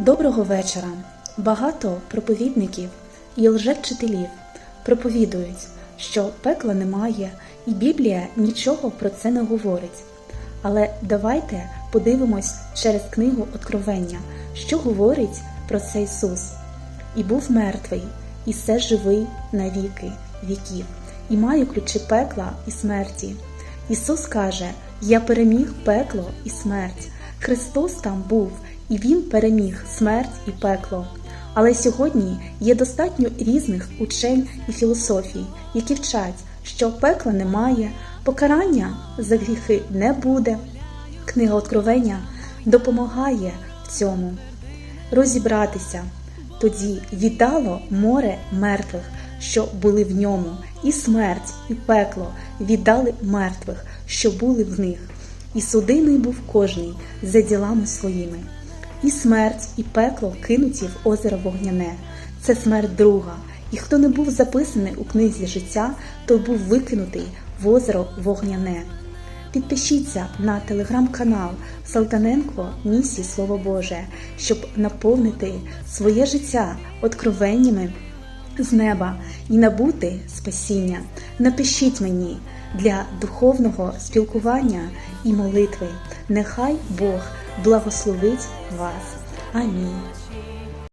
Доброго вечора! Багато проповідників і лжевчителів проповідують, що пекла немає, і Біблія нічого про це не говорить. Але давайте подивимось через книгу Откровення, що говорить про це Ісус. І був мертвий, і все живий навіки віків, і маю ключі пекла і смерті. Ісус каже: Я переміг пекло і смерть. Христос там був, і Він переміг смерть і пекло. Але сьогодні є достатньо різних учень і філософій, які вчать, що пекла немає, покарання за гріхи не буде. Книга Откровення допомагає в цьому розібратися. Тоді віддало море мертвих, що були в ньому, і смерть, і пекло віддали мертвих, що були в них, і судимий був кожний за ділами своїми. І смерть, і пекло кинуті в озеро вогняне. Це смерть друга. І хто не був записаний у книзі життя, той був викинутий в озеро вогняне. Підпишіться на телеграм-канал Салтаненко Місії Слово Боже, щоб наповнити своє життя откровеннями з неба і набути спасіння. Напишіть мені для духовного спілкування і молитви. Нехай Бог благословить вас. Амінь.